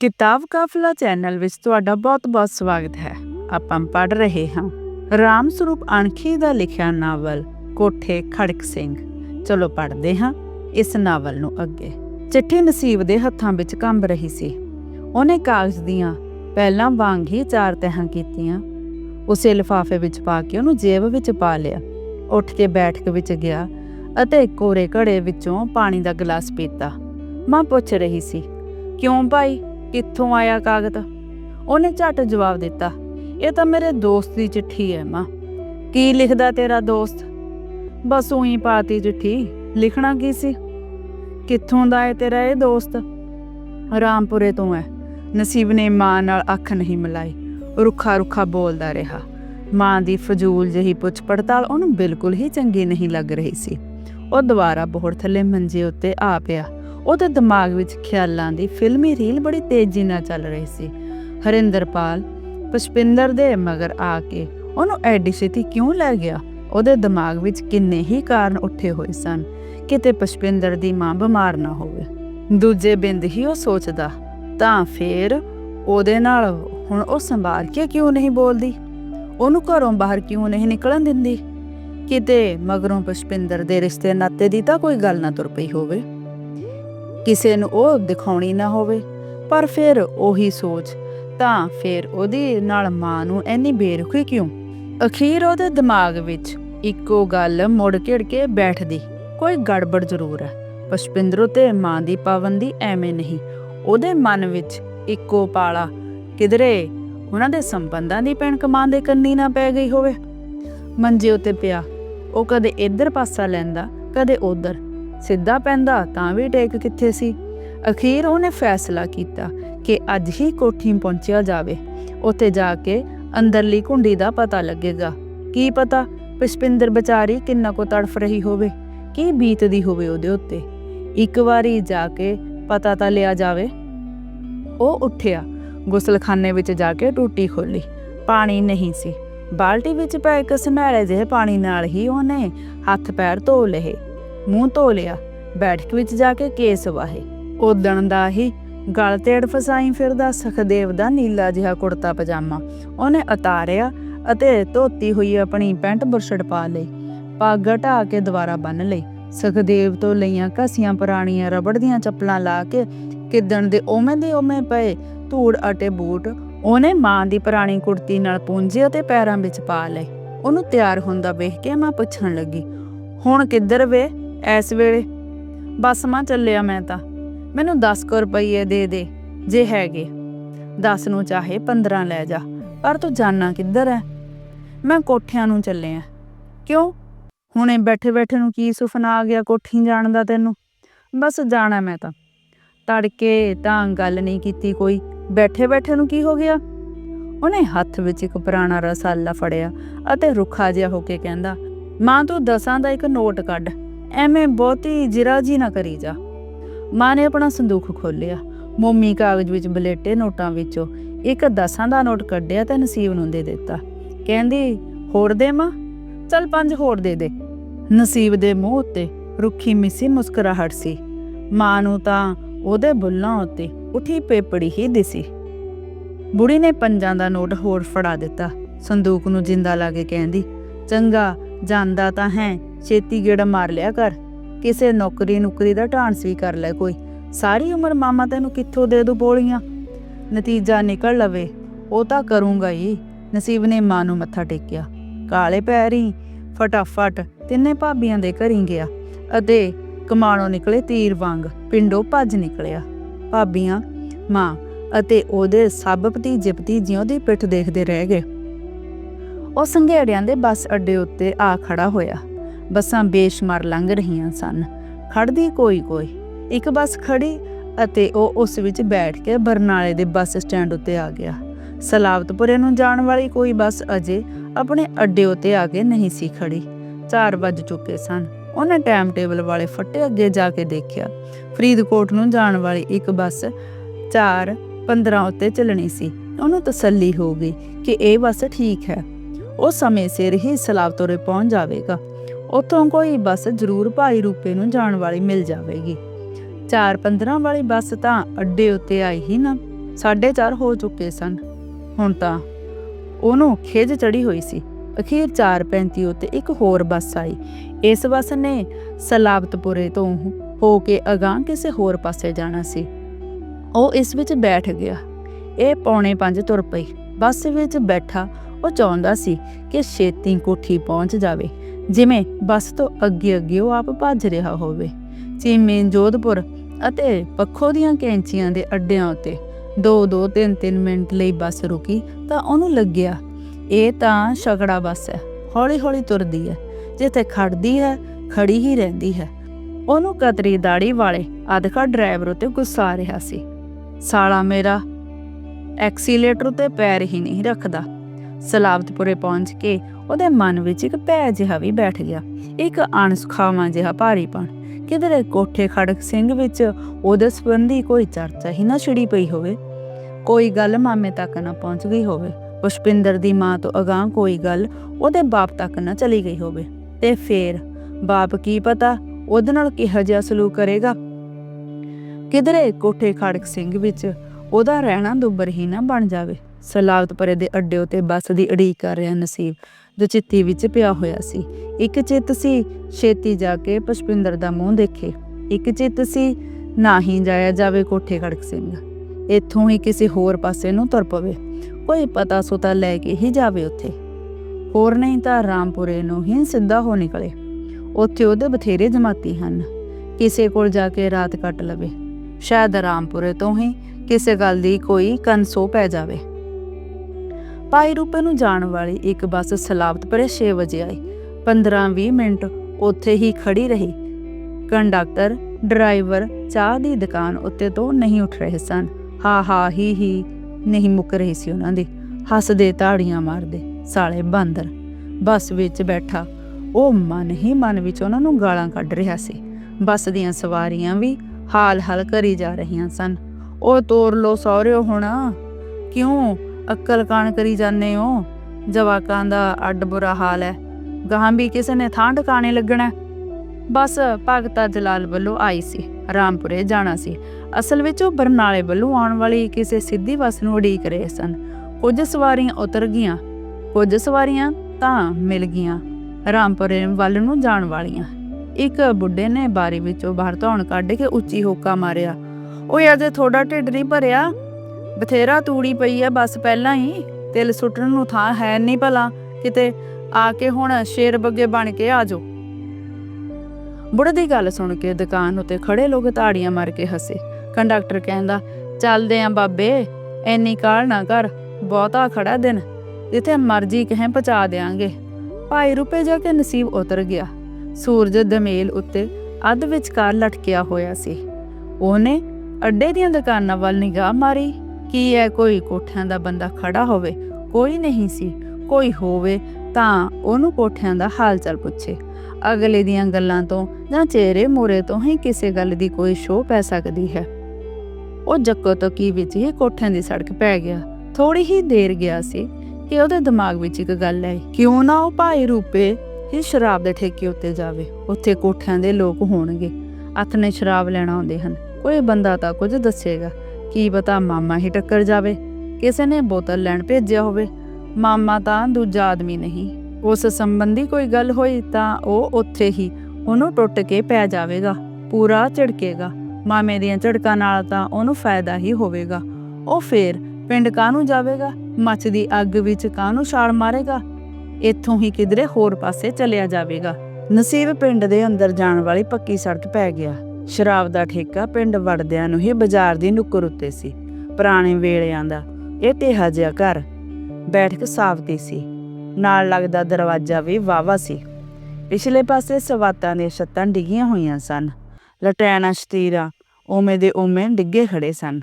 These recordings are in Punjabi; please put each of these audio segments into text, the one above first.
ਕਿਤਾਬ ਕਾਫਲਾ ਚੈਨਲ ਵਿੱਚ ਤੁਹਾਡਾ ਬਹੁਤ-ਬਹੁਤ ਸਵਾਗਤ ਹੈ। ਆਪਾਂ ਪੜ ਰਹੇ ਹਾਂ ਰਾਮ ਸਰੂਪ ਅਣਖੀ ਦਾ ਲਿਖਿਆ ਨਾਵਲ ਕੋਠੇ ਖੜਕ ਸਿੰਘ। ਚਲੋ ਪੜ੍ਹਦੇ ਹਾਂ ਇਸ ਨਾਵਲ ਨੂੰ ਅੱਗੇ। ਚਿੱਠੀ ਨਸੀਬ ਦੇ ਹੱਥਾਂ ਵਿੱਚ ਕੰਬ ਰਹੀ ਸੀ। ਉਹਨੇ ਕਾਗਜ਼ ਦੀਆਂ ਪਹਿਲਾਂ ਵਾਂਗ ਹੀ ਚਾਰ ਤਹਾਂ ਕੀਤੀਆਂ। ਉਸੇ ਲਿਫਾਫੇ ਵਿੱਚ ਪਾ ਕੇ ਉਹਨੂੰ ਜੇਬ ਵਿੱਚ ਪਾ ਲਿਆ। ਉੱਠ ਕੇ ਬੈਠਕ ਵਿੱਚ ਗਿਆ ਅਤੇ ਕੋਰੇ ਘੜੇ ਵਿੱਚੋਂ ਪਾਣੀ ਦਾ ਗਲਾਸ ਪੀਤਾ। ਮਾਂ ਪੁੱਛ ਰਹੀ ਸੀ, ਕਿਉਂ ਭਾਈ? ਕਿੱਥੋਂ ਆਇਆ ਕਾਗਜ਼ ਉਹਨੇ ਝਟ ਜਵਾਬ ਦਿੱਤਾ, ਇਹ ਤਾਂ ਮੇਰੇ ਦੋਸਤ ਦੀ ਚਿੱਠੀ ਹੈ, ਮਾਂ। ਕੀ ਲਿਖਦਾ ਤੇਰਾ ਦੋਸਤ? ਬਸ ਉਹੀ ਪਾਤੀ ਚਿੱਠੀ। ਲਿਖਣਾ ਕੀ ਸੀ? ਕਿੱਥੋਂ ਦਾ ਹੈ ਤੇਰਾ ਇਹ ਦੋਸਤ? ਰਾਮਪੁਰੇ ਤੋਂ ਹੈ। ਨਸੀਬ ਨੇ ਮਾਂ ਨਾਲ ਅੱਖ ਨਹੀਂ ਮਿਲਾਈ। ਰੁੱਖਾ ਰੁੱਖਾ ਬੋਲਦਾ ਰਿਹਾ। ਮਾਂ ਦੀ ਫਜ਼ੂਲ ਜਿਹੀ ਪੁੱਛ ਪੜਤਾਲ ਉਹਨੂੰ ਬਿਲਕੁਲ ਹੀ ਚੰਗੀ ਨਹੀਂ ਲੱਗ ਰਹੀ ਸੀ। ਉਹ ਦੁਬਾਰਾ ਬੋਹੜ ਥੱਲੇ ਮੰਜੇ ਉੱਤੇ ਆ ਪਿਆ। ਉਹਦੇ ਦਿਮਾਗ ਵਿੱਚ ਖਿਆਲਾਂ ਦੀ ਫਿਲਮੀ ਰੀਲ ਬੜੀ ਤੇਜ਼ੀ ਨਾਲ ਚੱਲ ਰਹੀ ਸੀ। ਹਰਿੰਦਰਪਾਲ, ਪੁਸ਼ਪਿੰਦਰ ਦੇ ਮਗਰ ਆ ਕੇ ਉਹਨੂੰ ਐਡੀ ਛੇਤੀ ਕਿਉਂ ਲੈ ਗਿਆ? ਉਹਦੇ ਦਿਮਾਗ ਵਿੱਚ ਕਿੰਨੇ ਹੀ ਕਾਰਨ ਉੱਠੇ ਹੋਏ ਸਨ, ਕਿਤੇ ਪੁਸ਼ਪਿੰਦਰ ਦੀ ਮਾਂ ਬਿਮਾਰ ਨਾ ਹੋਵੇ। ਦੂਜੇ ਬਿੰਦ ਹੀ ਉਹ ਸੋਚਦਾ, ਤਾਂ ਫੇਰ ਉਹਦੇ ਨਾਲ ਹੁਣ ਉਹ ਸੰਭਾਲ ਕੇ ਕਿਉਂ ਨਹੀਂ ਬੋਲਦੀ? ਉਹਨੂੰ ਘਰੋਂ ਬਾਹਰ ਕਿਉਂ ਨਹੀਂ ਨਿਕਲਣ ਦਿੰਦੀ? ਕਿਤੇ ਮਗਰੋਂ ਪੁਸ਼ਪਿੰਦਰ ਦੇ ਰਿਸ਼ਤੇ ਨਾਤੇ ਦੀ ਤਾਂ ਕੋਈ ਗੱਲ ਨਾ ਤੁਰ ਪਈ ਹੋਵੇ। ਕਿਸੇ ਨੂੰ ਉਹ ਦਿਖਾਉਣੀ ਨਾ ਹੋਵੇ, ਪਰ ਫਿਰ ਉਹੀ ਸੋਚ, ਤਾਂ ਫਿਰ ਉਹਦੀ ਨਾਲ ਮਾਂ ਨੂੰ ਐਨੀ ਬੇਰੁਖੀ ਕਿਉਂ? ਅਖੀਰ ਉਹਦੇ ਦਿਮਾਗ ਵਿੱਚ ਇੱਕੋ ਗੱਲ ਮੁੜ ਘਿੜ ਕੇ ਬੈਠਦੀ, ਕੋਈ ਗੜਬੜ ਜ਼ਰੂਰ ਹੈ ਪੁਸ਼ਪਿੰਦਰ ਤੇ ਮਾਂ ਦੀ ਪਾਬੰਦੀ ਐਵੇਂ ਨਹੀਂ, ਉਹਦੇ ਮਨ ਵਿੱਚ ਇੱਕੋ ਪਾਲਾ, ਕਿਧਰੇ ਉਹਨਾਂ ਦੇ ਸੰਬੰਧਾਂ ਦੀ ਪੈਣ ਕਮਾਨ ਦੇ ਕੰਨੀ ਨਾ ਪੈ ਗਈ ਹੋਵੇ। ਮੰਜੇ ਉੱਤੇ ਪਿਆ, ਉਹ ਕਦੇ ਇੱਧਰ ਪਾਸਾ ਲੈਂਦਾ, ਕਦੇ ਉਧਰ। ਸਿੱਧਾ ਪੈਂਦਾ ਤਾਂ ਵੀ ਟੇਕ ਕਿੱਥੇ ਸੀ? ਅਖੀਰ ਉਹਨੇ ਫੈਸਲਾ ਕੀਤਾ ਕਿ ਅੱਜ ਹੀ ਕੋਠੀ ਪਹੁੰਚਿਆ ਜਾਵੇ। ਉੱਥੇ ਜਾ ਕੇ ਅੰਦਰਲੀ ਕੁੰਡੀ ਦਾ ਪਤਾ ਲੱਗੇਗਾ। ਕੀ ਪਤਾ ਪੁਸ਼ਪਿੰਦਰ ਵਿਚਾਰੀ ਕਿੰਨਾ ਕੋ ਤੜਫ ਰਹੀ ਹੋਵੇ, ਕੀ ਬੀਤਦੀ ਹੋਵੇ ਉਹਦੇ ਉੱਤੇ। ਇੱਕ ਵਾਰੀ ਜਾ ਕੇ ਪਤਾ ਤਾਂ ਲਿਆ ਜਾਵੇ। ਉਹ ਉੱਠਿਆ, ਗੁਸਲਖਾਨੇ ਵਿੱਚ ਜਾ ਕੇ ਟੂਟੀ ਖੋਲੀ ਪਾਣੀ ਨਹੀਂ ਸੀ। ਬਾਲਟੀ ਵਿੱਚ ਪੈ ਇੱਕ ਸਮੈਲੇ ਜਿਹੇ ਪਾਣੀ ਨਾਲ ਹੀ ਉਹਨੇ ਹੱਥ ਪੈਰ ਧੋ ਲਏ। ਮੂੰਹ ਧੋ ਲਿਆ। ਬੈਠਕ ਵਿੱਚ ਜਾ ਕੇ ਕੇਸ ਵਾਹੇ। ਉਦਣ ਦਾ ਹੀ ਗਲ ਤੇੜ ਫਸਾਈ ਫਿਰਦਾ ਸਖਦੇਵ ਦਾ ਨੀਲਾ ਜਿਹਾ ਕੁੜਤਾ ਪਜਾਮਾ। ਉਹਨੇ ਉਤਾਰਿਆ ਅਤੇ ਧੋਤੀ ਹੋਈ ਆਪਣੀ ਪੈਂਟ ਬੁਰਸ਼ਟ ਪਾ ਲਈ। ਪੱਗ ਢਾ ਕੇ ਦੁਬਾਰਾ ਬੰਨ ਲਈ। ਸਖਦੇਵ ਤੋਂ ਲਈਆਂ ਘਸੀਆਂ ਪੁਰਾਣੀਆਂ ਰਬੜ ਦੀਆਂ ਚੱਪਲਾਂ ਲਾ ਕੇ ਕਿਦਣ ਦੇ ਓਵੇਂ ਦੇ ਓਵੇਂ ਪਏ ਧੂੜ ਅਟੇ ਬੂਟ ਉਹਨੇ ਮਾਂ ਦੀ ਪੁਰਾਣੀ ਕੁੜਤੀ ਨਾਲ ਪੂੰਝੇ ਅਤੇ ਪੈਰਾਂ ਵਿੱਚ ਪਾ ਲਏ। ਉਹਨੂੰ ਤਿਆਰ ਹੁੰਦਾ ਵੇਖ ਕੇ ਮਾਂ ਪੁੱਛਣ ਲੱਗੀ, ਹੁਣ ਕਿੱਧਰ ਵੇ? ਐਸ ਵੇਲੇ। ਬਸ ਮਾਂ, ਚੱਲਿਆ ਮੈਂ ਤਾਂ। ਮੈਨੂੰ 10 ਕੁ ਰੁਪਈਏ ਦੇ ਦੇ, ਜੇ ਹੈਗੇ। 10 ਨੂੰ ਚਾਹੇ 15 ਲੈ ਜਾ, ਪਰ ਤੂੰ ਜਾਣਾ ਕਿੱਧਰ ਐ? ਮੈਂ ਕੋਠਿਆਂ ਨੂੰ ਚੱਲਿਆ। ਕਿਉਂ? ਹੁਣੇ ਬੈਠੇ ਬੈਠੇ ਨੂੰ ਕੀ ਸੁਪਨਾ ਆ ਗਿਆ ਕੋਠੀ ਜਾਣ ਦਾ ਤੈਨੂੰ? ਬਸ ਜਾਣਾ ਮੈਂ ਤਾਂ। ਤੜਕੇ ਤਾਂ ਗੱਲ ਨਹੀਂ ਕੀਤੀ ਕੋਈ। ਬੈਠੇ ਬੈਠੇ ਨੂੰ ਕੀ ਹੋ ਗਿਆ? ਉਹਨੇ ਹੱਥ ਵਿੱਚ ਇੱਕ ਪੁਰਾਣਾ ਰਸਾਲਾ ਫੜਿਆ ਅਤੇ ਰੁੱਖਾ ਜਿਹਾ ਹੋ ਕੇ ਕਹਿੰਦਾ, ਮਾਂ, ਤੂੰ ਦਸਾਂ ਦਾ ਇੱਕ ਨੋਟ ਕੱਢ। ਐਵੇਂ ਬਹੁਤੀ ਜਿਰਾਜੀ ਨਾ ਕਰੀ ਜਾ। ਮਾਂ ਨੇ ਆਪਣਾ ਸੰਦੂਖ ਖੋਲ੍ਹਿਆ। ਮੋਮੀ ਕਾਗਜ਼ ਵਿੱਚ ਬਲੇਟੇ ਨੋਟਾਂ ਵਿੱਚੋਂ ਇੱਕ ਦਸਾਂ ਦਾ ਨੋਟ ਕੱਢਿਆ ਤੇ ਨਸੀਬ ਨੂੰ ਦੇ ਦਿੱਤਾ। ਕਹਿੰਦੀ, ਹੋਰ ਦੇ ਮਾਂ? ਚੱਲ ਪੰਜ ਹੋਰ ਦੇ ਦੇ। ਨਸੀਬ ਦੇ ਮੂੰਹ ਉੱਤੇ ਰੁੱਖੀ ਮਿੱਸੀ ਮੁਸਕਰਾਹਟ ਸੀ। ਮਾਂ ਨੂੰ ਤਾਂ ਉਹਦੇ ਬੁੱਲਾਂ ਉੱਤੇ ਉਠੀ ਪੇਪੜੀ ਹੀ ਦਿਸੀ। ਬੁੜੀ ਨੇ ਪੰਜਾਂ ਦਾ ਨੋਟ ਹੋਰ ਫੜਾ ਦਿੱਤਾ। ਸੰਦੂਕ ਨੂੰ ਜਿੰਦਾ ਲਾ ਕੇ ਕਹਿੰਦੀ, ਚੰਗਾ, ਜਾਂਦਾ ਤਾਂ ਹੈ। ਛੇਤੀ ਗੇੜਾ ਮਾਰ ਲਿਆ ਕਰ। ਕਿਸੇ ਨੌਕਰੀ ਨੁਕਰੀ ਦਾ ਢਾਂਸ ਵੀ ਕਰ ਲੈ ਕੋਈ। ਸਾਰੀ ਉਮਰ ਮਾਮਾ ਤੈਨੂੰ ਕਿੱਥੋਂ ਦੇ ਦੂ ਬੋਲੀਆਂ? ਨਤੀਜਾ ਨਿਕਲ ਲਵੇ, ਉਹ ਤਾਂ ਕਰੂੰਗਾ ਹੀ। ਨਸੀਬ ਨੇ ਮਾਂ ਨੂੰ ਮੱਥਾ ਟੇਕਿਆ। ਕਾਲੇ ਪੈਰੀ ਫਟਾਫਟ ਤਿੰਨੇ ਭਾਬੀਆਂ ਦੇ ਘਰੀ ਗਿਆ ਅਤੇ ਕਮਾਣੋਂ ਨਿਕਲੇ ਤੀਰ ਵਾਂਗ ਪਿੰਡੋਂ ਭੱਜ ਨਿਕਲਿਆ। ਭਾਬੀਆਂ, ਮਾਂ ਅਤੇ ਉਹਦੇ ਸਭ ਭਤੀਜੇ ਭਤੀਜੀਆਂ ਉਹਦੀ ਪਿੱਠ ਦੇਖਦੇ ਰਹਿ ਗਏ। ਉਹ ਸੰਘੇੜਿਆਂ ਦੇ ਬੱਸ ਅੱਡੇ ਉੱਤੇ ਆ ਖੜਾ ਹੋਇਆ। ਬੱਸਾਂ ਬੇਸ਼ੁਮਾਰ ਲੰਘ ਰਹੀਆਂ ਸਨ। ਖੜਦੀ ਕੋਈ ਕੋਈ। ਇੱਕ ਬੱਸ ਖੜੀ ਅਤੇ ਉਹ ਉਸ ਵਿੱਚ ਬੈਠ ਕੇ ਬਰਨਾਲੇ ਦੇ ਬੱਸ ਸਟੈਂਡ ਉੱਤੇ ਆ ਗਿਆ। ਸਲਾਵਤਪੁਰੇ ਨੂੰ ਜਾਣ ਵਾਲੀ ਕੋਈ ਬੱਸ ਅਜੇ ਆਪਣੇ ਅੱਡੇ ਉੱਤੇ ਆ ਕੇ ਨਹੀਂ ਸੀ ਖੜੀ 4 ਵੱਜ ਚੁੱਕੇ ਸਨ। ਉਹਨੇ ਟਾਈਮ ਟੇਬਲ ਵਾਲੇ ਫੱਟੇ ਅੱਗੇ ਜਾ ਕੇ ਦੇਖਿਆ। ਫਰੀਦਕੋਟ ਨੂੰ ਜਾਣ ਵਾਲੀ ਇੱਕ ਬੱਸ 4 15 ਉੱਤੇ ਚੱਲਣੀ ਸੀ। ਉਹਨੂੰ ਤਸੱਲੀ ਹੋ ਗਈ ਕਿ ਇਹ ਬੱਸ ਠੀਕ ਹੈ। ਉਹ ਸਮੇਂ ਸਿਰ ਹੀ ਸਲਾਵਤਪੁਰੇ ਪਹੁੰਚ ਜਾਵੇਗਾ। ਉੱਥੋਂ ਕੋਈ ਬੱਸ ਜ਼ਰੂਰ ਭਾਈ ਰੂਪੇ ਨੂੰ ਜਾਣ ਵਾਲੀ ਮਿਲ ਜਾਵੇਗੀ। 4:15 ਵਾਲੀ ਬੱਸ ਤਾਂ ਅੱਡੇ ਉੱਤੇ ਆਈ ਹੀ ਨਾ 4:30 ਹੋ ਚੁੱਕੇ ਸਨ। ਹੁਣ ਤਾਂ ਉਹਨੂੰ ਖਿਜ ਚੜੀ ਹੋਈ ਸੀ। ਅਖੀਰ 4:35 ਉੱਤੇ ਇੱਕ ਹੋਰ ਬੱਸ ਆਈ। ਇਸ ਬੱਸ ਨੇ ਸਲਾਬਤਪੁਰੇ ਤੋਂ ਹੋ ਕੇ ਅਗਾਂਹ ਕਿਸੇ ਹੋਰ ਪਾਸੇ ਜਾਣਾ ਸੀ। ਉਹ ਇਸ ਵਿੱਚ ਬੈਠ ਗਿਆ। ਇਹ ਪੌਣੇ 5 ਤੁਰ ਪਈ। ਬੱਸ ਵਿੱਚ ਬੈਠਾ, ਉਹ ਚਾਹੁੰਦਾ ਸੀ ਕਿ ਛੇਤੀ ਕੋਠੀ ਪਹੁੰਚ ਜਾਵੇ। ਜਿਵੇਂ ਬੱਸ ਤੋਂ ਅੱਗੇ ਅੱਗੇ ਉਹ ਆਪ ਭੱਜ ਰਿਹਾ ਹੋਵੇ। ਚੀਮੇ ਜੋਧਪੁਰ ਅਤੇ ਪੱਖੋ ਦੀਆਂ ਕੈਂਚੀਆਂ ਦੇ ਅੱਡਿਆਂ ਉੱਤੇ 2-2 3-3 ਮਿੰਟ ਲਈ ਬੱਸ ਰੁਕੀ ਤਾਂ ਉਹਨੂੰ ਲੱਗਿਆ, ਇਹ ਤਾਂ ਛਕੜਾ ਬੱਸ ਹੈ ਹੌਲੀ-ਹੌਲੀ ਤੁਰਦੀ ਹੈ, ਜਿੱਥੇ ਖੜਦੀ ਹੈ ਖੜੀ ਹੀ ਰਹਿੰਦੀ ਹੈ। ਉਹਨੂੰ ਕਤਰੀ ਦਾੜੀ ਵਾਲੇ ਅਧਕਾ ਡਰਾਈਵਰ ਉਤੇ ਗੁੱਸਾ ਆ ਰਿਹਾ ਸੀ। ਸਾਲਾ ਮੇਰਾ, ਐਕਸੀਲੇਟਰ ਉਤੇ ਪੈਰ ਹੀ ਨਹੀਂ ਰੱਖਦਾ। ਸਲਾਬਤਪੁਰੇ ਪਹੁੰਚ ਕੇ ਉਹਦੇ ਮਨ ਵਿੱਚ ਇੱਕ ਭੈ ਜਿਹਾ ਵੀ ਬੈਠ ਗਿਆ। ਇੱਕ ਅਣਸੁਖਾਵਾਂ ਜਿਹਾ ਭਾਰੀਪਣ। ਕਿਧਰੇ ਕੋਠੇ ਖੜਕ ਸਿੰਘ ਵਿੱਚ ਉਹਦੇ ਸੰਬੰਧੀ ਕੋਈ ਚਰਚਾ ਹੀ ਨਾ ਛਿੜੀ ਪਈ ਹੋਵੇ। ਕੋਈ ਗੱਲ ਮਾਮੇ ਤੱਕ ਨਾ ਪਹੁੰਚ ਗਈ ਹੋਵੇ। ਪੁਸ਼ਪਿੰਦਰ ਦੀ ਮਾਂ ਤੋਂ ਅਗਾਂਹ ਕੋਈ ਗੱਲ ਉਹਦੇ ਬਾਪ ਤੱਕ ਨਾ ਚਲੀ ਗਈ ਹੋਵੇ। ਤੇ ਫੇਰ ਬਾਪ ਕੀ ਪਤਾ ਉਹਦੇ ਨਾਲ ਕਿਹੋ ਜਿਹਾ ਸਲੂਕ ਕਰੇਗਾ? ਕਿਧਰੇ ਕੋਠੇ ਖੜਕ ਸਿੰਘ ਵਿੱਚ ਉਹਦਾ ਰਹਿਣਾ ਦੁੱਬਰ ਹੀ ਨਾ ਬਣ ਜਾਵੇ। ਸਲਾਗਤ ਪਰੇ ਦੇ ਅੱਡੇ ਉਤੇ ਬੱਸ ਦੀ ਅੜੀਕ ਕਰ ਰਿਹਾ ਨਸੀਬ, ਜੋ ਚਿੱਤੀ ਵਿੱਚ ਪਿਆ ਹੋਇਆ ਸੀ। ਇੱਕ ਚਿੱਤ ਸੀ ਛੇਤੀ ਜਾ ਕੇ ਪੁਸ਼ਪਿੰਦਰ ਦਾ ਮੂੰਹ ਦੇਖੇ। ਇੱਕ ਚਿੱਤ ਸੀ ਨਾ ਹੀ ਜਾਇਆ ਜਾਵੇ ਕੋਠੇ ਖੜਕ ਸਿੰਘ। ਇੱਥੋਂ ਹੀ ਕਿਸੇ ਹੋਰ ਪਾਸੇ ਨੂੰ ਤੁਰ ਪਵੇ। ਕੋਈ ਪਤਾ ਸੁਤਾ ਲੈ ਕੇ ਹੀ ਜਾਵੇ ਉੱਥੇ। ਹੋਰ ਨਹੀਂ ਤਾਂ ਰਾਮਪੁਰੇ ਨੂੰ ਹੀ ਸਿੱਧਾ ਹੋ ਨਿਕਲੇ। ਉੱਥੇ ਉਹਦੇ ਬਥੇਰੇ ਜਮਾਤੀ ਹਨ। ਕਿਸੇ ਕੋਲ ਜਾ ਕੇ ਰਾਤ ਕੱਟ ਲਵੇ। ਸ਼ਾਇਦ ਰਾਮਪੁਰੇ ਤੋਂ ਹੀ ਕਿਸੇ ਗੱਲ ਦੀ ਕੋਈ ਕਨਸੋ ਪੈ ਜਾਵੇ। ਭਾਈ ਰੂਪੇ ਨੂੰ ਜਾਣ ਵਾਲੀ ਇੱਕ ਬੱਸ ਸਲਾਬਤ ਪਰੇ 6 ਵਜੇ ਆਈ। 15-20 ਮਿੰਟ ਉੱਥੇ ਹੀ ਖੜੀ ਰਹੀ। ਕੰਡਕਟਰ, ਡਰਾਈਵਰ ਚਾਹ ਦੀ ਦੁਕਾਨ ਉੱਤੇ ਤੋਂ ਨਹੀਂ ਉੱਠ ਰਹੇ ਸਨ। ਹਾ ਹਾ ਹੀ ਹੀ ਨਹੀਂ ਮੁੱਕ ਰਹੀ ਸੀ ਉਹਨਾਂ ਦੀ। ਹੱਸਦੇ ਤਾੜੀਆਂ ਮਾਰਦੇ ਸਾਲੇ ਬਾਂਦਰ। ਬੱਸ ਵਿੱਚ ਬੈਠਾ। ਉਹ ਮਨ ਹੀ ਮਨ ਵਿੱਚ ਉਹਨਾਂ ਨੂੰ ਗਾਲਾਂ ਕੱਢ ਰਿਹਾ ਸੀ। ਬੱਸ ਦੀਆਂ ਸਵਾਰੀਆਂ ਵੀ ਹਾਲ ਹਾਲ ਕਰੀ ਜਾ ਰਹੀਆਂ ਸਨ। ਉਹ ਤੋਰ ਲੋ ਸਹੁਰਿਓ ਹੋਣਾ। ਕਿਉਂ? ਅਕਲ ਕਾਣ ਕਰੀ ਜਾਂਦੇ ਹੋ? ਜਵਾਕਾਂ ਦਾ ਅੱਡ ਬੁਰਾ ਹਾਲ ਹੈ। ਗਾਹਾਂ ਵੀ ਕਿਸੇ ਨੇ ਥਾਂ ਟਿਕਾਣੇ ਲੱਗਣਾ ਬਸ ਭਗਤਾ ਜਲਾਲ ਵੱਲੋਂ ਆਈ ਸੀ, ਰਾਮਪੁਰੇ ਜਾਣਾ ਸੀ। ਅਸਲ ਵਿੱਚ ਉਹ ਬਰਨਾਲੇ ਵੱਲੋਂ ਆਉਣ ਵਾਲੀ ਕਿਸੇ ਸਿੱਧੀ ਬੱਸ ਨੂੰ ਉਡੀਕ ਰਹੇ ਸਨ। ਕੁਝ ਸਵਾਰੀਆਂ ਉਤਰ ਗਈਆਂ। ਕੁਝ ਸਵਾਰੀਆਂ ਤਾਂ ਮਿਲ ਗਈਆਂ। ਰਾਮਪੁਰੇ ਵੱਲ ਨੂੰ ਜਾਣ ਵਾਲੀਆਂ। ਇੱਕ ਬੁੱਢੇ ਨੇ ਬਾਰੀ ਵਿੱਚੋਂ ਬਾਹਰ ਧੌਣ ਕੱਢ ਕੇ ਉੱਚੀ ਹੋਕਾ ਮਾਰਿਆ। ਓਏ, ਅਜੇ ਥੋੜਾ ਢਿੱਡ ਨਹੀਂ ਭਰਿਆ? ਬਥੇਰਾ ਤੂੜੀ ਪਈ ਆ, ਬਸ ਪਹਿਲਾਂ ਹੀ ਤਿਲ ਸੁੱਟਣ ਨੂੰ ਥਾਂ ਹੈ ਨਹੀਂ ਭਲਾ। ਕਿਤੇ ਆ ਕੇ ਹੁਣ ਸ਼ੇਰ ਬੱਗੇ ਬਣ ਕੇ ਆ ਜਾਓ। ਬੁੜੇ ਦੀ ਗੱਲ ਸੁਣ ਕੇ ਦੁਕਾਨ ਉੱਤੇ ਖੜੇ ਲੋਕ ਤਾੜੀਆਂ ਮਾਰ ਕੇ ਹੱਸੇ। ਕੰਡਕਟਰ ਕਹਿੰਦਾ, ਚੱਲਦੇ ਆ ਬਾਬੇ ਐਨੀ ਕਾਲ ਨਾ ਕਰ, ਬਹੁਤਾ ਖੜਾ ਦਿਨ। ਜਿੱਥੇ ਮਰਜ਼ੀ ਕਹੇ ਪਹੁੰਚਾ ਦੇਾਂਗੇ ਭਾਈ ਰੁਪਏ ਜਾ ਕੇ ਨਸੀਬ ਉਤਰ ਗਿਆ। ਸੂਰਜ ਦਮੇਲ ਉੱਤੇ ਅੱਧ ਵਿਚਕਾਰ ਲਟਕਿਆ ਹੋਇਆ ਸੀ। ਉਹਨੇ ਅੱਡੇ ਦੀਆਂ ਦੁਕਾਨਾਂ ਵੱਲ ਨਿਗਾਹ ਮਾਰੀ। ਕੀ ਹੈ ਕੋਈ ਕੋਠਿਆਂ ਦਾ ਬੰਦਾ ਖੜਾ ਹੋਵੇ? ਕੋਈ ਨਹੀਂ ਸੀ। ਕੋਈ ਹੋਵੇ ਤਾਂ ਉਹਨੂੰ ਕੋਠਿਆਂ ਦਾ ਹਾਲ ਚਾਲ ਪੁੱਛੇ। ਅਗਲੇ ਦੀਆਂ ਗੱਲਾਂ ਤੋਂ ਜਾਂ ਚਿਹਰੇ ਮੂਰੇ ਤੋਂ ਹੀ ਕਿਸੇ ਗੱਲ ਦੀ ਕੋਈ ਸ਼ੋਅ ਪੈ ਸਕਦੀ ਹੈ। ਉਹ ਜੱਕੋ ਤੱਕੀ ਵਿੱਚ ਹੀ ਕੋਠਿਆਂ ਦੀ ਸੜਕ ਪੈ ਗਿਆ। ਥੋੜੀ ਹੀ ਦੇਰ ਗਿਆ ਸੀ ਕਿ ਉਹਦੇ ਦਿਮਾਗ ਵਿੱਚ ਇੱਕ ਗੱਲ ਆਈ। ਕਿਉਂ ਨਾ ਉਹ ਭਾਈ ਰੂਪੇ ਹੀ ਸ਼ਰਾਬ ਦੇ ਠੇਕੇ ਉੱਤੇ ਜਾਵੇ? ਉੱਥੇ ਕੋਠਿਆਂ ਦੇ ਲੋਕ ਹੋਣਗੇ। ਹੱਥ ਨੇ ਸ਼ਰਾਬ ਲੈਣਾ ਆਉਂਦੇ ਹਨ। ਕੋਈ ਬੰਦਾ ਤਾਂ ਕੁਝ ਦੱਸੇਗਾ। ਕੀ ਪਤਾ ਮਾਮਾ ਹੀ ਟੱਕਰ ਜਾਵੇ, ਕਿਸੇ ਨੇ ਬੋਤਲ ਲੈਣ ਭੇਜਿਆ ਹੋਵੇ। ਮਾਮਾ ਤਾਂ ਦੂਜਾ ਆਦਮੀ ਨਹੀਂ, ਉਸ ਸੰਬੰਧੀ ਕੋਈ ਗੱਲ ਹੋਈ ਤਾਂ ਉਹ ਉੱਥੇ ਹੀ ਉਹਨੂੰ ਟੁੱਟ ਕੇ ਪੈ ਜਾਵੇਗਾ, ਪੂਰਾ ਝੜਕੇਗਾ। ਮਾਮੇ ਦੀਆਂ ਝੜਕਾਂ ਨਾਲ ਤਾਂ ਉਹਨੂੰ ਫਾਇਦਾ ਹੀ ਹੋਵੇਗਾ। ਉਹ ਫੇਰ ਪਿੰਡ ਕਾਹਨੂੰ ਜਾਵੇਗਾ? ਮੱਚਦੀ ਅੱਗ ਵਿੱਚ ਕਾਹਨੂੰ ਛਾਲ ਮਾਰੇਗਾ? ਇੱਥੋਂ ਹੀ ਕਿਧਰੇ ਹੋਰ ਪਾਸੇ ਚਲਿਆ ਜਾਵੇਗਾ। ਨਸੀਬ ਪਿੰਡ ਦੇ ਅੰਦਰ ਜਾਣ ਵਾਲੀ ਪੱਕੀ ਸੜਕ ਪੈ ਗਿਆ। ਸ਼ਰਾਬ ਦਾ ਠੇਕਾ ਪਿੰਡ ਵੜਦਿਆਂ ਨੂੰ ਹੀ ਬਾਜ਼ਾਰ ਦੀ ਨੁੱਕਰ ਉੱਤੇ ਸੀ। ਪੁਰਾਣੇ ਵੇਲਿਆਂ ਦਾ ਇਹ ਤੇ ਜਿਹਾ ਘਰ ਬੈਠਕ ਸਾਫਤੀ ਸੀ। ਨਾਲ ਲੱਗਦਾ ਦਰਵਾਜ਼ਾ ਵੀ ਵਾਵਾ ਸੀ। ਪਿਛਲੇ ਪਾਸੇ ਸਵਾਤਾਂ ਦੀਆਂ ਛੱਤਾਂ ਡਿੱਗੀਆਂ ਹੋਈਆਂ ਸਨ। ਲਟੈਣਾ ਸ਼ਤੀਰਾ ਓਵੇਂ ਦੇ ਓਵੇਂ ਡਿੱਗੇ ਖੜੇ ਸਨ।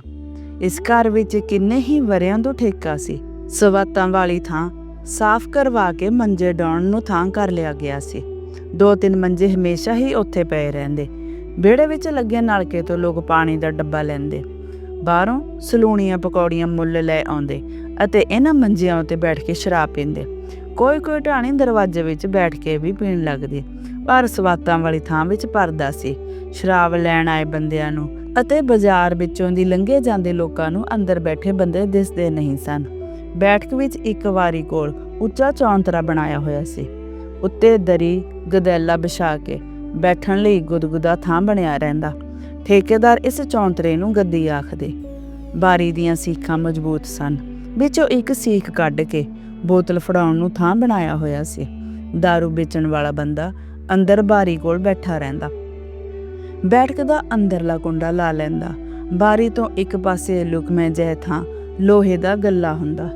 ਇਸ ਘਰ ਵਿੱਚ ਕਿੰਨੇ ਹੀ ਵਰਿਆਂ ਤੋਂ ਠੇਕਾ ਸੀ। ਸਵਾਤਾਂ ਵਾਲੀ ਥਾਂ ਸਾਫ਼ ਕਰਵਾ ਕੇ ਮੰਜੇ ਡਾਉਣ ਨੂੰ ਥਾਂ ਕਰ ਲਿਆ ਗਿਆ ਸੀ। ਦੋ ਤਿੰਨ ਮੰਜੇ ਹਮੇਸ਼ਾ ਹੀ ਉੱਥੇ ਪਏ ਰਹਿੰਦੇ। ਵਿਹੜੇ ਵਿੱਚ ਲੱਗੇ ਨਲਕੇ ਤੋਂ ਲੋਕ ਪਾਣੀ ਦਾ ਡੱਬਾ ਲੈਂਦੇ। ਬਾਹਰੋਂ ਸਲੂਣੀਆਂ ਪਕੌੜੀਆਂ ਮੁੱਲ ਲੈ ਆਉਂਦੇ ਅਤੇ ਇਹਨਾਂ ਮੰਜਿਆਂ ਉੱਤੇ ਬੈਠ ਕੇ ਸ਼ਰਾਬ ਪੀਂਦੇ। ਕੋਈ ਕੋਈ ਢਾਣੀ ਦਰਵਾਜ਼ੇ ਵਿੱਚ ਬੈਠ ਕੇ ਵੀ ਪੀਣ ਲੱਗਦੀ, ਪਰ ਸਵਾਤਾਂ ਵਾਲੀ ਥਾਂ ਵਿੱਚ ਪਰਦਾ ਸੀ। ਸ਼ਰਾਬ ਲੈਣ ਆਏ ਬੰਦਿਆਂ ਨੂੰ ਅਤੇ ਬਾਜ਼ਾਰ ਵਿੱਚੋਂ ਦੀ ਲੰਘੇ ਜਾਂਦੇ ਲੋਕਾਂ ਨੂੰ ਅੰਦਰ ਬੈਠੇ ਬੰਦੇ ਦਿਸਦੇ ਨਹੀਂ ਸਨ। ਬੈਠਕ ਵਿੱਚ ਇੱਕ ਵਾਰੀ ਕੋਲ ਉੱਚਾ ਚੌਂਤਰਾ ਬਣਾਇਆ ਹੋਇਆ ਸੀ। ਉੱਤੇ ਦਰੀ, ਗਦੈਲਾ ਵਿਛਾ ਕੇ ਬੈਠਣ ਲਈ ਗੁਦਗੁਦਾ ਥਾਂ ਬਣਿਆ ਰਹਿੰਦਾ। ਠੇਕੇਦਾਰ ਇਸ ਚੌਂਤਰੇ ਨੂੰ ਗੱਦੀ ਆਖਦੇ, ਬਾਰੀ ਦੀਆਂ ਸੀਖਾਂ ਮਜ਼ਬੂਤ ਸਨ। ਵਿੱਚੋਂ ਇੱਕ ਸੀਖ ਕੱਢ ਕੇ ਬੋਤਲ ਫੜਾਉਣ ਨੂੰ ਥਾਂ ਬਣਾਇਆ ਹੋਇਆ ਸੀ। दारू ਵੇਚਣ ਵਾਲਾ ਬੰਦਾ ਅੰਦਰ ਬਾਰੀ ਕੋਲ ਬੈਠਾ ਰਹਿੰਦਾ। ਬੈਠਕ ਦਾ ਅੰਦਰਲਾ ਕੁੰਡਾ ਲਾ ਲੈਂਦਾ। ਬਾਰੀ ਤੋਂ ਇੱਕ ਪਾਸੇ ਲੁਕਮੇ ਜੈ ਥਾਂ ਲੋਹੇ ਦਾ ਗੱਲਾ ਹੁੰਦਾ।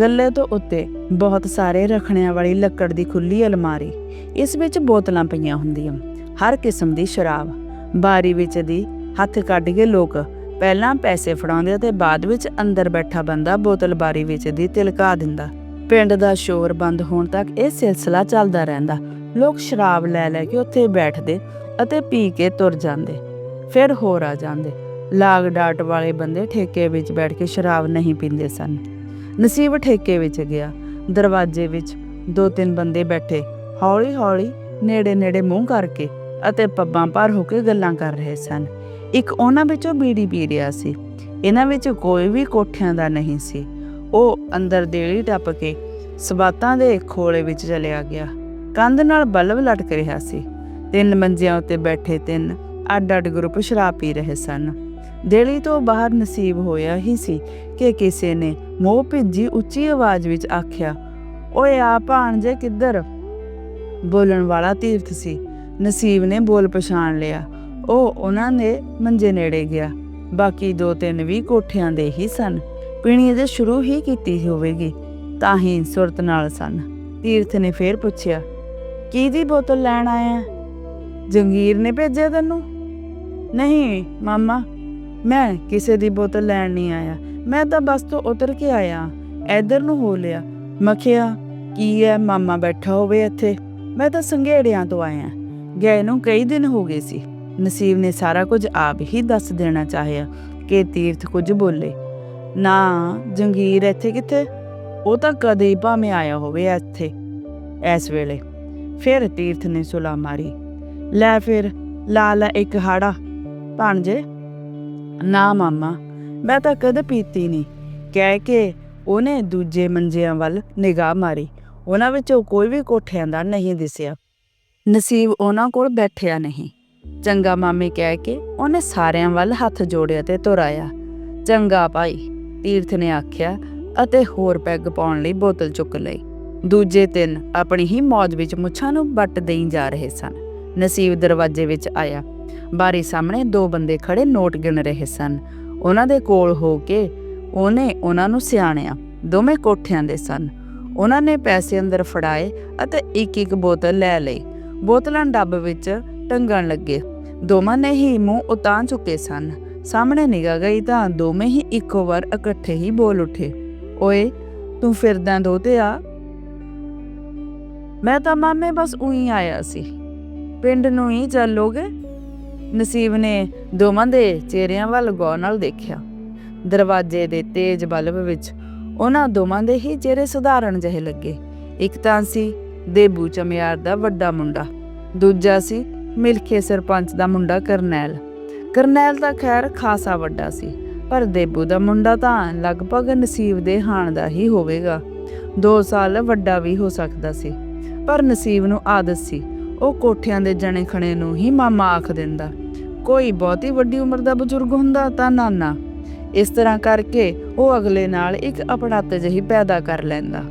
ਗੱਲੇ ਤੋਂ ਉੱਤੇ ਬਹੁਤ ਸਾਰੇ ਰੱਖਣਿਆਂ ਵਾਲੀ ਲੱਕੜ ਦੀ ਖੁੱਲੀ ਅਲਮਾਰੀ। ਇਸ ਵਿੱਚ ਬੋਤਲਾਂ ਪਈਆਂ ਹੁੰਦੀਆਂ। ਹਰ ਕਿਸਮ ਦੀ ਸ਼ਰਾਬ। ਬਾਰੀ ਵਿੱਚ ਦੀ ਹੱਥ ਕੱਢ ਕੇ ਲੋਕ ਪਹਿਲਾਂ ਪੈਸੇ ਫੜਾਉਂਦੇ ਤੇ ਬਾਅਦ ਵਿੱਚ ਅੰਦਰ ਬੈਠਾ ਬੰਦਾ ਬੋਤਲ ਬਾਰੀ ਵਿੱਚ ਦੀ ਤਿਲਕਾ ਦਿੰਦਾ। ਪਿੰਡ ਦਾ ਸ਼ੋਰ ਬੰਦ ਹੋਣ ਤੱਕ ਇਹ ਸਿਲਸਿਲਾ ਚੱਲਦਾ ਰਹਿੰਦਾ। ਲੋਕ ਸ਼ਰਾਬ ਲੈ ਲੈ ਕੇ ਉੱਥੇ ਬੈਠਦੇ ਅਤੇ ਪੀ ਕੇ ਤੁਰ ਜਾਂਦੇ, ਫਿਰ ਹੋਰ ਆ ਜਾਂਦੇ। ਲਾਗ ਡਾਟ ਵਾਲੇ ਬੰਦੇ ਠੇਕੇ ਵਿੱਚ ਬੈਠ ਕੇ ਸ਼ਰਾਬ ਨਹੀਂ ਪੀਂਦੇ ਸਨ। ਨਸੀਬ ਠੇਕੇ ਵਿੱਚ ਗਿਆ। ਦਰਵਾਜ਼ੇ ਵਿੱਚ ਦੋ ਤਿੰਨ ਬੰਦੇ ਬੈਠੇ ਹੌਲੀ ਹੌਲੀ ਨੇੜੇ ਨੇੜੇ ਮੂੰਹ ਕਰਕੇ ਅਤੇ ਪੱਬਾਂ ਪਰ ਹੋ ਕੇ ਗੱਲਾਂ ਕਰ ਰਹੇ ਸਨ। ਇੱਕ ਉਹਨਾਂ ਵਿੱਚੋਂ ਬੀੜੀ ਪੀ ਰਿਹਾ ਸੀ। ਇਹਨਾਂ ਵਿੱਚ ਕੋਈ ਵੀ ਕੋਠਿਆਂ ਦਾ ਨਹੀਂ ਸੀ। ਉਹ ਅੰਦਰ ਦੇਲੀ ਟੱਪ ਕੇ ਸਬਾਤਾਂ ਦੇ ਖੋਲੇ ਵਿੱਚ ਚਲਿਆ ਗਿਆ। ਕੰਧ ਨਾਲ ਬਲਬ ਲਟਕ ਰਿਹਾ ਸੀ। ਤਿੰਨ ਮੰਜਿਆਂ ਉੱਤੇ ਬੈਠੇ ਤਿੰਨ ਅੱਡ-ਅੱਡ ਗਰੁੱਪ ਸ਼ਰਾਬ ਪੀ ਰਹੇ ਸਨ। ਦੇਲੀ ਤੋਂ ਬਾਹਰ ਨਸੀਬ ਹੋਇਆ ਹੀ ਸੀ ਕਿ ਕਿਸੇ ਨੇ ਮੋਹ ਭਿੱਜੀ ਉੱਚੀ ਆਵਾਜ਼ ਵਿੱਚ ਆਖਿਆ, ਓਏ ਆ ਭਾਣਜੇ ਕਿੱਧਰ? ਬੋਲਣ ਵਾਲਾ ਤੀਰਥ ਸੀ। ਨਸੀਬ ਨੇ ਬੋਲ ਪਛਾਣ ਲਿਆ। ਉਹ ਉਹਨਾਂ ਦੇ ਮੰਜੇ ਨੇੜੇ ਗਿਆ। ਬਾਕੀ ਦੋ ਤਿੰਨ ਵੀ ਕੋਠਿਆਂ ਦੇ ਹੀ ਸਨ। ਪੀਣੀ ਦੇ ਸ਼ੁਰੂ ਹੀ ਕੀਤੀ ਹੋਵੇਗੀ, ਤਾਂ ਹੀ ਸੁਰਤ ਨਾਲ ਸਨ। ਤੀਰਥ ਨੇ ਫੇਰ ਪੁੱਛਿਆ, ਕੀ ਦੀ ਬੋਤਲ ਲੈਣ ਆਇਆ ਜੰਗੀਰ ਨੇ ਭੇਜਿਆ ਤੈਨੂੰ? ਨਹੀਂ, ਮਾਮਾ, ਮੈਂ ਕਿਸੇ ਦੀ ਬੋਤਲ ਲੈਣ ਨਹੀਂ ਆਇਆ। ਮੈਂ ਤਾਂ ਬਸ ਤੋਂ ਉਤਰ ਕੇ ਆਇਆ। ਇੱਧਰ ਨੂੰ ਹੋ ਲਿਆ। ਮਖਿਆ ਕੀ ਹੈ? ਮਾਮਾ ਬੈਠਾ ਹੋਵੇ ਇੱਥੇ। ਮੈਂ ਤਾਂ ਸੰਘੇੜਿਆਂ ਤੋਂ ਆਇਆ। ਗਏ ਨੂੰ ਕਈ ਦਿਨ ਹੋ ਗਏ ਸੀ। ਨਸੀਬ ਨੇ ਸਾਰਾ ਕੁਝ ਆਪ ਹੀ ਦੱਸ ਦੇਣਾ ਚਾਹਿਆ ਕਿ ਤੀਰਥ ਕੁਝ ਬੋਲੇ। ਨਾ, ਜੰਗੀਰ ਇੱਥੇ ਕਿੱਥੇ? ਉਹ ਤਾਂ ਕਦੇ ਭਾਵੇਂ ਆਇਆ ਹੋਵੇ ਇੱਥੇ। ਇਸ ਵੇਲੇ ਫਿਰ ਤੀਰਥ ਨੇ ਸੁਲਾ ਮਾਰੀ। ਲੈ ਫਿਰ, ਲਾ ਲੈ ਇੱਕ ਹਾੜਾ। ਭਾਣਜੇ ਨਾ ਮਾਮਾ, ਮੈਂ ਤਾਂ ਕਦੇ ਪੀਤੀ ਨਹੀਂ। ਕਹਿ ਕੇ ਉਹਨੇ ਦੂਜੇ ਮੰਜਿਆਂ ਵੱਲ ਨਿਗਾਹ ਮਾਰੀ। ਉਹਨਾਂ ਵਿੱਚੋਂ ਕੋਈ ਵੀ ਕੋਠਿਆਂ ਦਾ ਨਹੀਂ ਦਿਸਿਆ। ਨਸੀਬ ਉਹਨਾਂ ਕੋਲ ਬੈਠਿਆ ਨਹੀਂ। ਚੰਗਾ ਮਾਮੇ ਕਹਿ ਕੇ ਉਹਨੇ ਸਾਰਿਆਂ ਵੱਲ ਹੱਥ ਜੋੜਿਆ ਤੇ ਤੁਰਾਇਆ। ਚੰਗਾ ਭਾਈ, ਤੀਰਥ ਨੇ ਆਖਿਆ ਅਤੇ ਹੋਰ ਪੈਗ ਪਾਉਣ ਲਈ ਬੋਤਲ ਚੁੱਕ ਲਈ। ਦੂਜੇ ਤਿੰਨ ਆਪਣੀ ਹੀ ਮੌਜ ਵਿੱਚ ਮੁੱਛਾਂ ਨੂੰ ਵੱਟ ਦੇਈ ਜਾ ਰਹੇ ਸਨ। ਨਸੀਬ ਦਰਵਾਜ਼ੇ ਵਿੱਚ ਆਇਆ। ਬਾਰੀ ਸਾਹਮਣੇ ਦੋ ਬੰਦੇ ਖੜੇ ਨੋਟ ਗਿਣ ਰਹੇ ਸਨ। ਉਹਨਾਂ ਦੇ ਕੋਲ ਹੋ ਕੇ ਉਹਨੇ ਉਹਨਾਂ ਨੂੰ ਸਿਆਣਿਆ। ਦੋਵੇਂ ਕੋਠਿਆਂ ਦੇ ਸਨ। ਉਹਨਾਂ ਨੇ ਪੈਸੇ ਅੰਦਰ ਫੜਾਏ ਅਤੇ ਇੱਕ ਇੱਕ ਬੋਤਲ ਲੈ ਲਈ। ਬੋਤਲਾਂ ਡੱਬ ਵਿੱਚ ਟੰਗਣ ਲੱਗੇ। ਦੋਵਾਂ ਨੇ ਹੀ ਮੂੰਹ ਉਤਾਂ ਚੁੱਕੇ ਸਨ। ਸਾਹਮਣੇ ਨਿਗਾਹ ਗਈ ਤਾਂ ਦੋਵੇਂ ਹੀ ਇੱਕੋ ਵਾਰ ਇਕੱਠੇ ਹੀ ਬੋਲ ਉੱਠੇ। ਓਏ, ਤੂੰ ਫਿਰਦਾ ਦੋਤੇ ਆ? ਮੈਂ ਤਾਂ ਮਾਮੇ ਬਸ ਉਹੀ ਆਇਆ ਸੀ। ਪਿੰਡ ਨੂੰ ਹੀ ਚੱਲੋਗੇ? ਨਸੀਬ ਨੇ ਦੋਵਾਂ ਦੇ ਚਿਹਰਿਆਂ ਵੱਲ ਗੌਰ ਨਾਲ ਦੇਖਿਆ। ਦਰਵਾਜ਼ੇ ਦੇ ਤੇਜ਼ ਬਲਬ ਵਿੱਚ ਉਹਨਾਂ ਦੋਵਾਂ ਦੇ ਹੀ ਚਿਹਰੇ ਸੁਧਾਰਨ ਜਿਹੇ ਲੱਗੇ। ਇੱਕ ਤਾਂ ਸੀ ਦੇਬੂ ਚਮਿਆਰ ਦਾ ਵੱਡਾ ਮੁੰਡਾ। ਦੂਜਾ ਸੀ ਮਿਲਖੇ ਸਰਪੰਚ ਦਾ ਮੁੰਡਾ ਕਰਨੈਲ। ਕਰਨੈਲ ਦਾ ਖੈਰ ਖਾਸਾ ਵੱਡਾ ਸੀ, ਪਰ ਦੇਬੂ ਦਾ ਮੁੰਡਾ ਤਾਂ ਲਗਭਗ ਨਸੀਬ ਦੇ ਹਾਣ ਦਾ ਹੀ ਹੋਵੇਗਾ। 2 ਸਾਲ ਵੱਡਾ ਵੀ ਹੋ ਸਕਦਾ ਸੀ, ਪਰ ਨਸੀਬ ਨੂੰ ਆਦਤ ਸੀ, ਉਹ ਕੋਠਿਆਂ ਦੇ ਜਣੇ ਖਣੇ ਨੂੰ ਹੀ ਮਾਮਾ ਆਖ ਦਿੰਦਾ। ਕੋਈ ਬਹੁਤੀ ਵੱਡੀ ਉਮਰ ਦਾ ਬਜ਼ੁਰਗ ਹੁੰਦਾ ਤਾਂ ਨਾਨਾ। ਇਸ ਤਰ੍ਹਾਂ ਕਰਕੇ ਉਹ ਅਗਲੇ ਨਾਲ ਇੱਕ ਅਪਣਾਤ ਜਿਹੀ ਪੈਦਾ ਕਰ ਲੈਂਦਾ।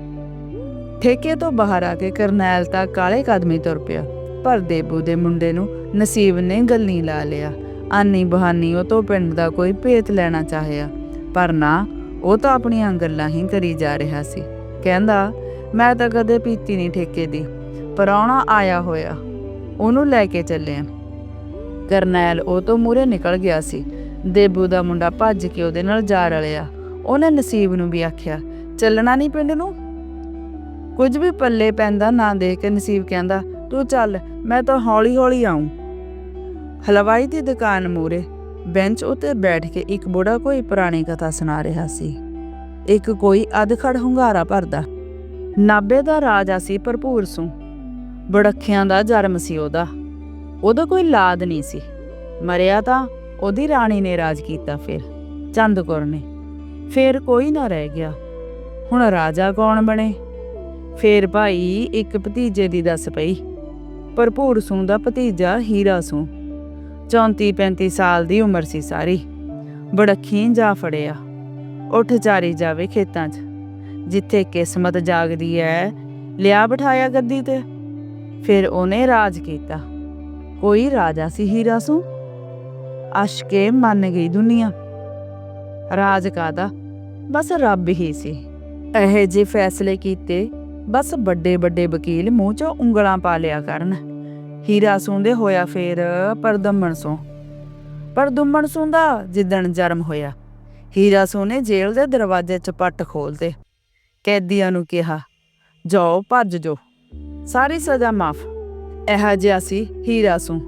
ਠੇਕੇ ਤੋਂ ਬਾਹਰ ਆ ਕੇ ਕਰਨੈਲ ਤਾਂ ਕਾਲੇ ਕਦਮੀ ਤੁਰ ਪਿਆ। ਪਰ ਦੇਬੂ ਦੇ ਮੁੰਡੇ ਨੂੰ ਨਸੀਬ ਨੇ ਗੱਲੀ ਲਾ ਲਿਆ। ਆਨੀ ਬਹਾਨੀ ਉਹ ਤੋਂ ਪਿੰਡ ਦਾ ਕੋਈ ਭੇਤ ਲੈਣਾ ਚਾਹਿਆ। ਪਰ ਨਾ, ਉਹ ਤਾਂ ਆਪਣੀਆਂ ਗੱਲਾਂ ਹੀ ਕਰੀ ਜਾ ਰਿਹਾ ਸੀ। ਕਹਿੰਦਾ, ਮੈਂ ਤਾਂ ਕਦੇ ਪੀਤੀ ਨਹੀਂ ਠੇਕੇ ਦੀ ਪਰੌਣਾ ਆਇਆ ਹੋਇਆ। ਉਹਨੂੰ ਲੈ ਕੇ ਚੱਲੇ ਆ ਕਰਨੈਲ ਉਹ ਤੋਂ ਮੂਰੇ ਨਿਕਲ ਗਿਆ ਸੀ। ਦੇਬੂ ਦਾ ਮੁੰਡਾ ਭੱਜ ਕੇ ਉਹਦੇ ਨਾਲ ਜਾ ਰਲਿਆ। ਉਹਨੇ ਨਸੀਬ ਨੂੰ ਵੀ ਆਖਿਆ, ਚੱਲਣਾ ਨਹੀਂ ਪਿੰਡ ਨੂੰ? ਕੁਝ ਵੀ ਪੱਲੇ ਪੈਂਦਾ ਨਾ ਦੇਖ ਕੇ ਨਸੀਬ ਕਹਿੰਦਾ, ਤੂੰ ਚੱਲ, ਮੈਂ ਤਾਂ ਹੌਲੀ ਹੌਲੀ ਆਉਂ ਹਲਵਾਈ ਦੀ ਦੁਕਾਨ ਮੂਰੇ ਬੈਂਚ ਉੱਤੇ ਬੈਠ ਕੇ ਇੱਕ ਬੁੜਾ ਕੋਈ ਪੁਰਾਣੀ ਕਥਾ ਸੁਣਾ ਰਿਹਾ ਸੀ। ਇੱਕ ਕੋਈ ਅਧਖੜ ਹੁੰਗਾਰਾ ਭਰਦਾ। ਨਾਬੇ ਦਾ ਰਾਜਾ ਸੀ ਭਰਪੂਰ ਸੂ। ਬੜਖਿਆਂ ਦਾ ਜਨਮ ਸੀ ਉਹਦਾ। ਉਹਦਾ ਕੋਈ ਲਾਦ ਨਹੀਂ ਸੀ। ਮਰਿਆ ਤਾਂ ਉਹਦੀ ਰਾਣੀ ਨੇ ਰਾਜ ਕੀਤਾ ਫਿਰ ਚੰਦਕੌਰ ਨੇ। ਫਿਰ ਕੋਈ ਨਾ ਰਹਿ ਗਿਆ। ਹੁਣ ਰਾਜਾ ਕੌਣ ਬਣੇ? ਫੇਰ ਭਾਈ ਇੱਕ ਭਤੀਜੇ ਦੀ ਦੱਸ ਪਈ। ਭਰਪੂਰ ਸੂੰ ਦਾ ਭਤੀਜਾ ਹੀਰਾ ਸੂੰ। 34 35 ਸਾਲ ਦੀ ਉਮਰ ਸੀ ਸਾਰੀ। ਬੜਖੀ ਜਾ ਫੜਿਆ। ਉੱਠ ਚਾਰੀ ਜਾਵੇ ਖੇਤਾਂ 'ਚ। ਜਿੱਥੇ ਕਿਸਮਤ ਜਾਗਦੀ ਐ, ਲਿਆ ਬਿਠਾਇਆ ਗੱਦੀ ਤੇ। ਫਿਰ ਉਹਨੇ ਰਾਜ ਕੀਤਾ। ਕੋਈ ਰਾਜਾ ਸੀ ਹੀਰਾ ਸੂ? ਅਸ਼ਕੇ ਮੰਨ ਗਈ ਦੁਨੀਆ। ਰਾਜ ਕਾਦਾ ਬਸ ਰੱਬ ਹੀ ਸੀ। ਇਹ ਜੇ ਫੈਸਲੇ ਕੀਤੇ ਬਸ ਵੱਡੇ ਵੱਡੇ ਵਕੀਲ ਮੂੰਹ 'ਚੋਂ ਉਂਗਲਾਂ ਪਾ ਲਿਆ ਕਰਨ। ਹੀਰਾ ਸੂੰਦੇ ਹੋਇਆ ਫੇਰ ਪਰਦਮਣ ਸੋ। ਪਰਦੁੰਮਣ ਸੂੰਦਾ ਜਿੱਦਣ ਜਨਮ ਹੋਇਆ। ਹੀਰਾ ਸੂ ਨੇ ਜੇਲ੍ਹ ਦੇ ਦਰਵਾਜ਼ੇ 'ਚ ਪੱਟ ਖੋਲਦੇ। ਕੈਦੀਆਂ ਨੂੰ ਕਿਹਾ, ਜਾਓ, ਭੱਜ ਜੋ। ਸਾਰੀ ਸਜ਼ਾ ਮਾਫ। ਇਹੋ ਜਿਹਾ ਸੀ ਹੀਰਾ ਸੂ।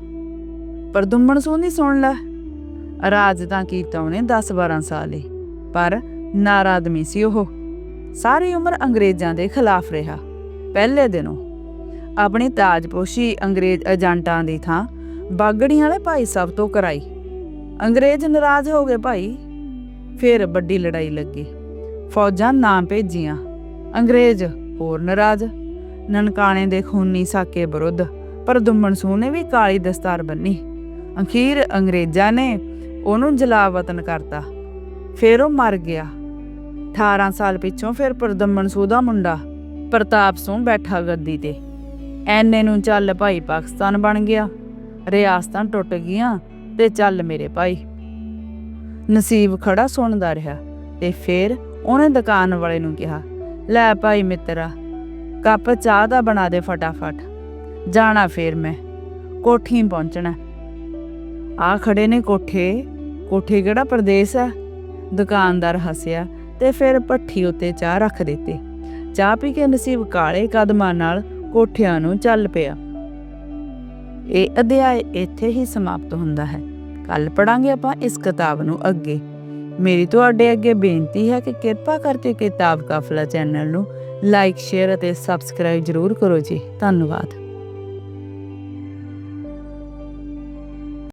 ਪਰ ਦੁੰਮਣ ਨਹੀਂ ਸੁਣ ਲੈ। ਰਾਜ ਤਾਂ ਕੀਤਾ ਉਹਨੇ 10 12 ਸਾਲ ਹੀ ਪਰ ਨਾਰਾਦਮੀ ਸੀ ਉਹ। ਸਾਰੀ ਉਮਰ ਅੰਗਰੇਜ਼ਾਂ ਦੇ ਖਿਲਾਫ ਰਿਹਾ। ਪਹਿਲੇ ਦਿਨੋਂ ਆਪਣੀ ਤਾਜਪੋਸ਼ੀ ਅੰਗਰੇਜ਼ ਏਜੰਟਾਂ ਦੀ ਥਾਂ ਬਾਗੜੀਆਂ ਵਾਲੇ ਭਾਈ ਸਾਹਿਬ ਤੋਂ ਕਰਾਈ। ਅੰਗਰੇਜ਼ ਨਾਰਾਜ਼ ਹੋ ਗਏ ਭਾਈ, ਫਿਰ ਵੱਡੀ ਲੜਾਈ ਲੱਗੀ। ਫੌਜਾਂ ਨਾ ਭੇਜੀਆਂ। ਅੰਗਰੇਜ਼ ਹੋਰ ਨਾਰਾਜ਼, ਨਨਕਾਣੇ ਦੇ ਖੂਨੀ ਸਾਕੇ ਵਿਰੁੱਧ ਪਰ ਦੁੰਮਣ ਸੂਹ ਨੇ ਵੀ ਕਾਲੀ ਦਸਤਾਰ ਬੰਨੀ। ਅਖੀਰ ਅੰਗਰੇਜ਼ਾਂ ਨੇ ਉਹਨੂੰ ਜਲਾ ਵਤਨ ਕਰਤਾ। ਫਿਰ ਉਹ ਮਰ ਗਿਆ। 18 ਸਾਲ ਪਿੱਛੋਂ ਫਿਰ ਪ੍ਰਦਮਨ ਸੂ ਦਾ ਮੁੰਡਾ, ਪ੍ਰਤਾਪ ਸੂ ਬੈਠਾ ਗੱਦੀ ਤੇ। ਐਨੇ ਨੂੰ ਚੱਲ ਭਾਈ ਪਾਕਿਸਤਾਨ ਬਣ ਗਿਆ, ਰਿਆਸਤਾਂ ਟੁੱਟ ਗਈਆਂ ਤੇ ਚੱਲ ਮੇਰੇ ਭਾਈ। ਨਸੀਬ ਖੜਾ ਸੁਣਦਾ ਰਿਹਾ ਤੇ ਫਿਰ ਉਹਨੇ ਦੁਕਾਨ ਵਾਲੇ ਨੂੰ ਕਿਹਾ, ਲੈ ਭਾਈ ਮਿੱਤਰਾ, ਕੱਪ ਚਾਹ ਦਾ ਬਣਾ ਦੇ ਫਟਾਫਟ, ਜਾਣਾ ਫੇਰ ਮੈਂ, ਕੋਠੀ ਪਹੁੰਚਣਾ। ਆ ਖੜੇ ਨੇ ਕੋਠੇ ਕੋਠੇ ਕਿਹੜਾ ਪ੍ਰਦੇਸ਼ ਹੈ? ਦੁਕਾਨਦਾਰ ਹੱਸਿਆ ਤੇ ਫਿਰ ਭੱਠੀ ਉੱਤੇ ਚਾਹ ਰੱਖ ਦਿੱਤੀ। ਚਾਹ ਪੀ ਕੇ ਨਸੀਬ ਕਾਲੇ ਕਦਮਾਂ ਨਾਲ ਕੋਠਿਆਂ ਨੂੰ ਚੱਲ ਪਿਆ। ਇਹ ਅਧਿਆਇ ਇੱਥੇ ਹੀ ਸਮਾਪਤ ਹੁੰਦਾ ਹੈ। ਕੱਲ ਪੜਾਂਗੇ ਆਪਾਂ ਇਸ ਕਿਤਾਬ ਨੂੰ ਅੱਗੇ। ਮੇਰੀ ਤੁਹਾਡੇ ਅੱਗੇ ਬੇਨਤੀ ਹੈ ਕਿ ਕਿਰਪਾ ਕਰਕੇ ਕਿਤਾਬ ਕਾਫਲਾ ਚੈਨਲ ਨੂੰ ਲਾਈਕ, ਸ਼ੇਅਰ ਅਤੇ ਸਬਸਕ੍ਰਾਈਬ ਜ਼ਰੂਰ ਕਰੋ ਜੀ। ਧੰਨਵਾਦ।